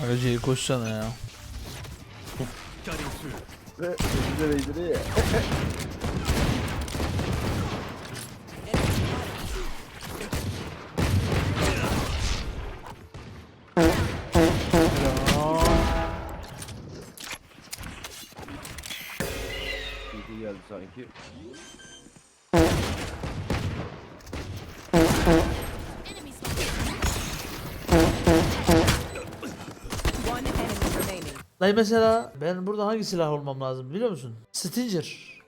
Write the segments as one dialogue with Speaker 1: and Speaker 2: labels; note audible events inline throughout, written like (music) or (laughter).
Speaker 1: Agacı'yı koşsana ya.
Speaker 2: Ve bize beydiriyor ya. İyi geldi sanki.
Speaker 3: One enemy remaining.
Speaker 1: Dayı mesela ben burada hangi silah olmam lazım biliyor musun? Stinger.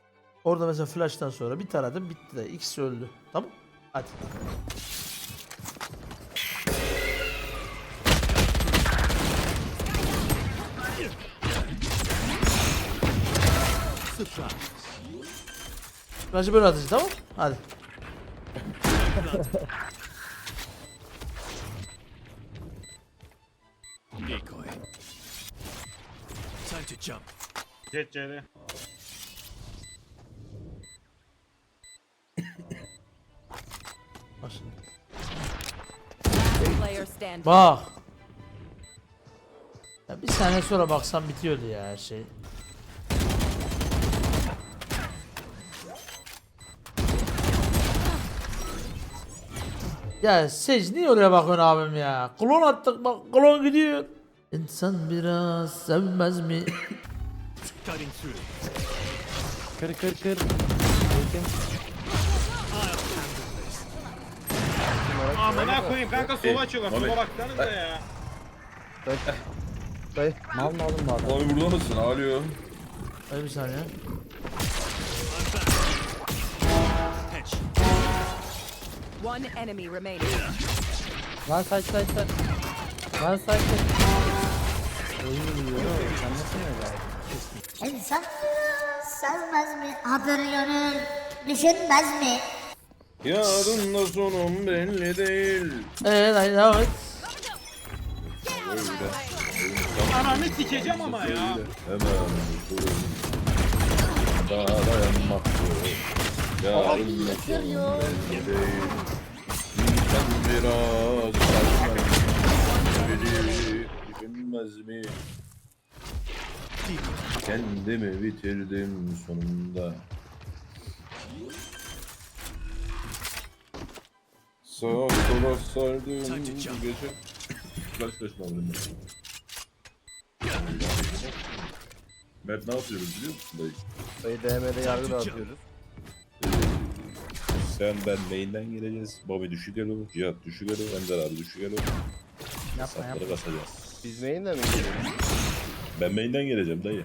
Speaker 1: Orada mesela flash'tan sonra bir taradım bitti de ikisi öldü. Tamam? Hadi. Flash'ı böyle atacağız tamam? Hadi. (laughs)
Speaker 4: Time to jump.
Speaker 3: Player standing.
Speaker 1: Bak. Ya bir saniye sonra baksam bitiyordu ya her şey. Ya Sej niye oraya bakıyorsun abim ya? Klon attık bak klon gidiyor. İnsan biraz sevmez mi?
Speaker 2: Kır kır kır.
Speaker 5: Amına koyayım kanka sola açıyorlar. Sola baksanıza ya.
Speaker 2: Dayı. Mal mı alın adam?
Speaker 6: Abi burada mısın? Alo.
Speaker 1: Hadi bir saniye.
Speaker 3: One enemy remaining.
Speaker 2: Lan saç saç saç. Lan saç saç. Sen nasıl öyle?
Speaker 7: İnsan sevmez mi? Adır gönül düşünmez mi?
Speaker 6: Yarın da sonum belli değil.
Speaker 1: Eee dayı devam et.
Speaker 5: Ananı sikeceğim ama ya.
Speaker 6: Hemen durum. Daha dayanmak zor. Yarın da sonum belli değil. İnsan biraz sevmez biri düşünmez mi? Kendimi bitirdim sonunda. Sağa sola sardım gece. Kaç kaç malım Mert ne yapıyoruz biliyor musun dayı?
Speaker 2: Dayı DM'de yargı dağıtıyoruz.
Speaker 6: Sen ben main'den geleceğiz. Bobby düşük elo, Cihat düşük elo, Ender abi düşük elo. Sapları kasacağız.
Speaker 2: Biz main'de mi gidiyoruz?
Speaker 6: Ben main'den geleceğim dayı.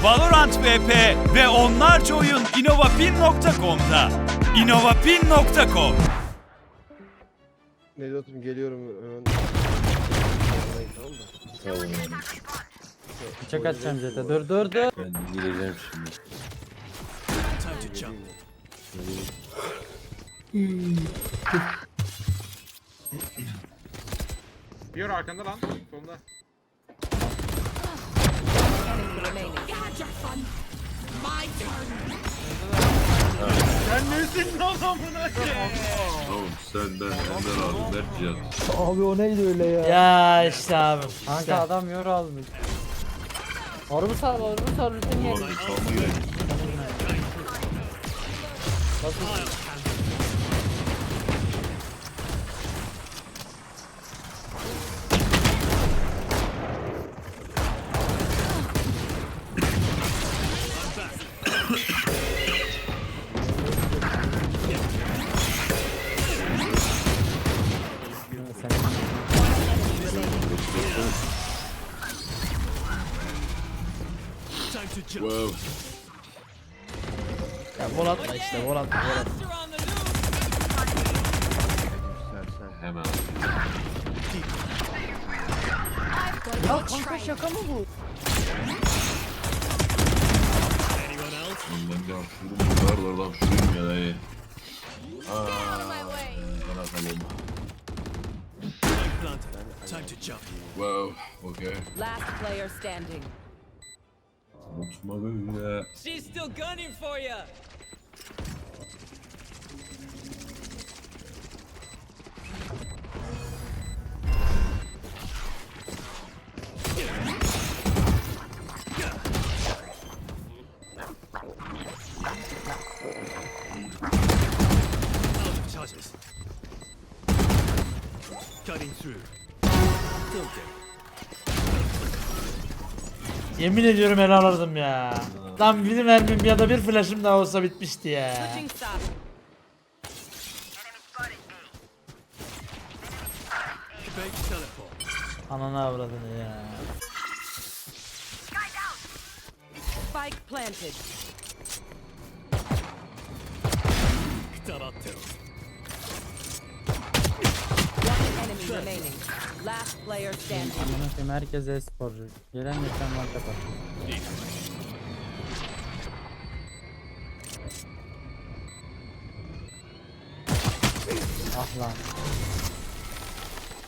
Speaker 8: Valorant VP ve onlarca oyun innovapin.com'da. innovapin.com
Speaker 2: Nevzat'ım geliyorum hemen.
Speaker 6: Tamam.
Speaker 2: Bıçak atacağım Jet'e. Dur dur dur.
Speaker 6: Ben gideceğim şimdi.
Speaker 4: Time to jump.
Speaker 5: Diyor arkanda lan. Solunda. Sen nesin lan amına?
Speaker 6: Oğlum sen ben Ender abi Mert Cihat.
Speaker 2: Abi o neydi öyle ya?
Speaker 1: Ya işte abi.
Speaker 2: Kanka
Speaker 1: İşte.
Speaker 2: adam yor almış. Arabı sar, arabı sar, lütfen yer.
Speaker 6: Ulan kalma gerek.
Speaker 1: Ya vol atma işte vol atma vol atma.
Speaker 6: Hemen.
Speaker 4: Anyone else?
Speaker 6: Oğlum ben de hapşurdum. Var var hapşurdum ya dayı. Aaa. Bana kalın.
Speaker 4: Light planted. Time to jump.
Speaker 6: Wow. Okay.
Speaker 3: Last player standing.
Speaker 6: Unutma böyle.
Speaker 9: She's still gunning for you.
Speaker 1: Yemin ediyorum el alırdım ya. Lan bir mermim ya da bir flash'ım daha olsa bitmişti ya. Ananı avradını ya.
Speaker 3: Spike planted. Enemy remaining. Last player standing.
Speaker 2: Amına koyayım herkes e-sporcu. Gelen geçen var kapar. Ah lan.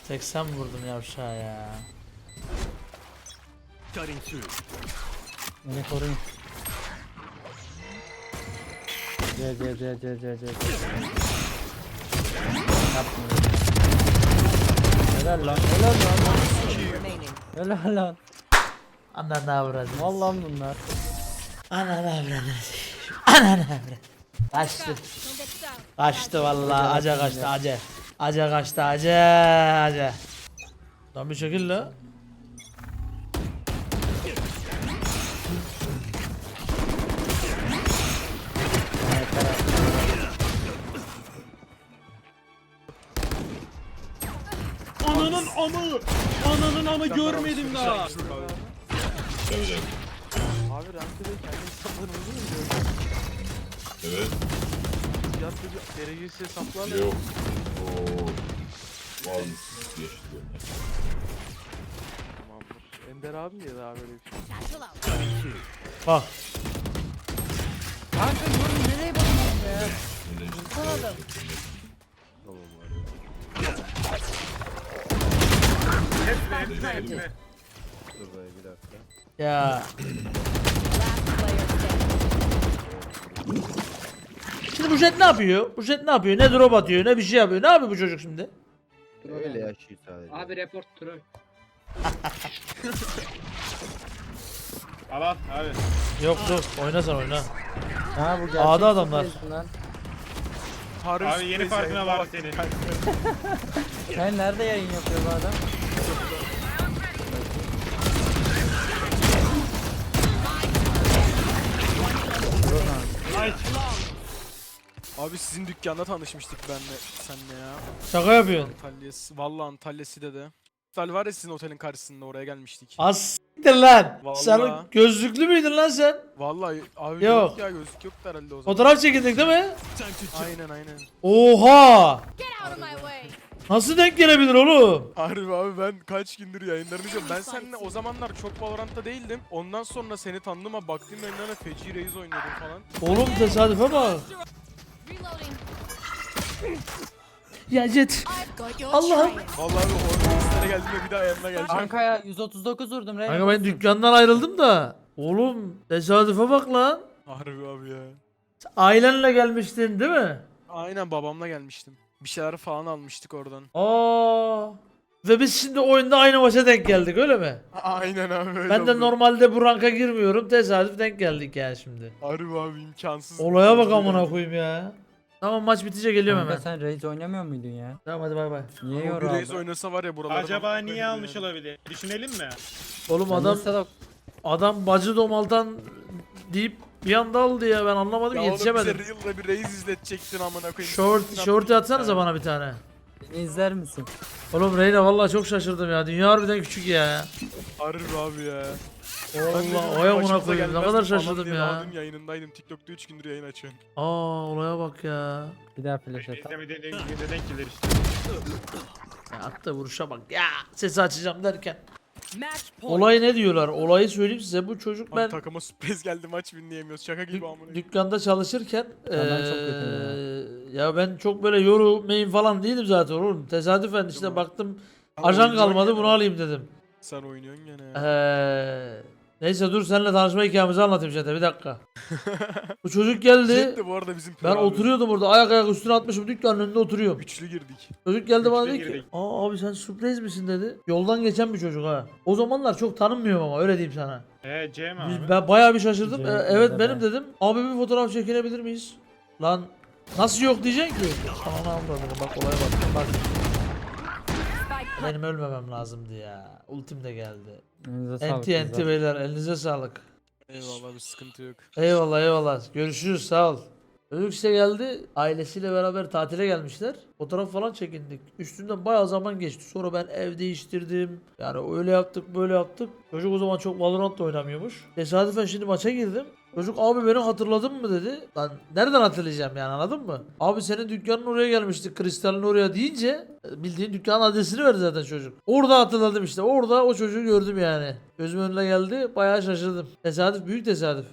Speaker 1: 80 vurdum yavşağa ya.
Speaker 4: Cutting through.
Speaker 2: Beni koruyun. C C C C C C. Yapma. Helal lan, helal lan. Helal lan.
Speaker 1: Ananı avradını.
Speaker 2: Vallahi bunlar.
Speaker 1: Ananı avradını. Ananı avradını. Kaçtı. Kaçtı vallahi. Aca kaçtı aca. Aca kaçtı aca aca. Lan bir şekil
Speaker 5: görmedim daha.
Speaker 6: Evet.
Speaker 9: Abi rankede kendi hesaplarımızı mı görüyoruz?
Speaker 6: Evet.
Speaker 9: Fiyat bir derecesi hesaplarla
Speaker 6: Yok. Oo. Vallahi geçti
Speaker 9: tamamdır. Ender abi niye daha böyle bir şey?
Speaker 1: Bak.
Speaker 2: Kanka yorum nereye bakıyorsun
Speaker 6: işte.
Speaker 2: Sana da.
Speaker 5: Hepsi hepsi hepsi.
Speaker 1: Ya.
Speaker 3: Last player standing.
Speaker 1: Şimdi bu jet ne yapıyor? Bu jet ne yapıyor? Ne drop atıyor ne bir şey yapıyor. Ne yapıyor bu çocuk şimdi?
Speaker 10: Öyle yaşıyor sadece.
Speaker 5: Abi report troll. (laughs) Al al abi.
Speaker 1: Yok yok oyna sen oyna.
Speaker 2: Ha bu gerçek
Speaker 1: A'da adamlar.
Speaker 2: sürpriz lan.
Speaker 5: Abi yeni farkına var senin.
Speaker 2: Sen nerede yayın yapıyor bu adam?
Speaker 9: Abi sizin dükkanda tanışmıştık benle senle ya.
Speaker 1: Şaka yapıyorsun.
Speaker 9: Antalya'sı. Valla Antalya'sı de. Otel var ya sizin otelin karşısında oraya gelmiştik.
Speaker 1: Az s**tir lan.
Speaker 9: Vallahi.
Speaker 1: Sen gözlüklü müydün lan sen?
Speaker 9: Vallahi abi
Speaker 1: Yok.
Speaker 9: yok ya gözlük yoktu herhalde o zaman.
Speaker 1: Fotoğraf çekildik değil mi?
Speaker 9: Aynen aynen.
Speaker 1: Oha! Nasıl denk gelebilir oğlum?
Speaker 9: Harbi abi ben kaç gündür yayınlarını izliyorum. Ben seninle o zamanlar çok Valorant'ta değildim. Ondan sonra seni tanıdım ama baktım yayınlarına Feci Reis oynuyordum falan.
Speaker 1: Oğlum tesadüfe bak. Ya Jet. (laughs) Allah'ım.
Speaker 9: Vallahi abi o Reis'lere geldiğimde bir daha yanına geleceğim.
Speaker 2: Kankaya 139 vurdum Reyna.
Speaker 1: Kanka ben dükkandan ayrıldım da. Oğlum tesadüfe bak lan.
Speaker 9: Harbi abi ya.
Speaker 1: Ailenle gelmiştin değil mi?
Speaker 9: Aynen babamla gelmiştim. Bir şeyler falan almıştık oradan.
Speaker 1: Aa. Ve biz şimdi oyunda aynı maça denk geldik öyle mi?
Speaker 9: Aynen abi öyle
Speaker 1: Ben de
Speaker 9: oldu.
Speaker 1: normalde bu ranka girmiyorum. Tesadüf denk geldik yani şimdi.
Speaker 9: Harbi abi imkansız.
Speaker 1: Olaya bak amına koyayım ya. Tamam maç bitince geliyorum
Speaker 2: Kanka
Speaker 1: hemen.
Speaker 2: sen Raze oynamıyor muydun ya?
Speaker 1: Tamam hadi bay bay.
Speaker 2: Niye
Speaker 9: O
Speaker 2: yor
Speaker 9: bir Reis oynasa var ya buralarda.
Speaker 5: acaba niye almış olabilir? Düşünelim mi?
Speaker 1: Oğlum adam adam bacı domaltan deyip bir anda aldı ya ben anlamadım
Speaker 9: Ya oğlum bize
Speaker 1: yetişemedim.
Speaker 9: Real'da bir Reis izletecektin amına koyayım.
Speaker 1: Short
Speaker 9: Sizin
Speaker 1: short
Speaker 9: yaptığınız
Speaker 1: atsanıza bana bir tane.
Speaker 2: Beni izler misin?
Speaker 1: Oğlum Reyna vallahi çok şaşırdım ya. Dünya harbiden küçük ya.
Speaker 9: Harbi abi ya.
Speaker 1: Allah oya buna koyayım. Ne kadar şaşırdım ya.
Speaker 9: Dün yayınındaydım. TikTok'ta 3 gündür yayın açıyorum.
Speaker 1: Aa olaya bak ya.
Speaker 2: Bir daha flash at.
Speaker 5: İzlemediğin gibi denk gelir işte.
Speaker 1: ya attı vuruşa bak ya. Sesi açacağım derken.
Speaker 3: Match point.
Speaker 1: Olay ne diyorlar? Olayı söyleyeyim size. Bu çocuk
Speaker 9: Abi
Speaker 1: ben
Speaker 9: takıma sürpriz geldi maç winleyemiyoruz. Şaka gibi
Speaker 1: dük-
Speaker 9: amına. koyayım.
Speaker 1: dükkanda çalışırken
Speaker 2: ben çok
Speaker 1: eee, ya ben çok böyle yoru main falan değilim zaten oğlum. Tesadüfen işte
Speaker 9: mi?
Speaker 1: baktım
Speaker 9: Ama
Speaker 1: ajan kalmadı bunu
Speaker 9: ya.
Speaker 1: alayım dedim.
Speaker 9: Sen oynuyorsun gene
Speaker 1: Ee,
Speaker 9: ya.
Speaker 1: Eee neyse dur seninle tanışma hikayemizi anlatayım zaten bir dakika. (laughs) Bu çocuk geldi.
Speaker 9: Bu arada bizim
Speaker 1: Ben
Speaker 9: abi.
Speaker 1: oturuyordum orada ayak ayak üstüne atmışım dükkanın önünde oturuyorum.
Speaker 9: Üçlü girdik.
Speaker 1: Çocuk geldi bana dedi ki
Speaker 5: girdik.
Speaker 1: Aa abi sen sürpriz misin dedi. Yoldan geçen bir çocuk ha. O zamanlar çok tanınmıyorum ama öyle diyeyim sana.
Speaker 5: Eee Cem
Speaker 1: Biz-
Speaker 5: abi.
Speaker 1: Ben bayağı bir şaşırdım. Ee, evet benim
Speaker 2: be.
Speaker 1: dedim. Abi bir fotoğraf çekinebilir miyiz? Lan Nasıl yok diyeceksin ki? Sana avradını bak olaya bak. Bak benim ölmemem lazımdı ya. Ultim de geldi.
Speaker 2: Elinize sağlık.
Speaker 1: Enti enti beyler elinize sağlık.
Speaker 9: Eyvallah bir sıkıntı yok.
Speaker 1: Eyvallah eyvallah. Görüşürüz sağ ol. İşte geldi. Ailesiyle beraber tatile gelmişler. Fotoğraf falan çekindik. Üstünden bayağı zaman geçti. Sonra ben ev değiştirdim. Yani öyle yaptık böyle yaptık. Çocuk o zaman çok Valorant da oynamıyormuş. Tesadüfen şimdi maça girdim. Çocuk abi beni hatırladın mı dedi. Lan nereden hatırlayacağım yani anladın mı? Abi senin dükkanın oraya gelmiştik. Kristal'in oraya deyince e, bildiğin dükkanın adresini verdi zaten çocuk. Orada hatırladım işte. Orada o çocuğu gördüm yani. Gözümün önüne geldi. Bayağı şaşırdım. Tesadüf büyük tesadüf.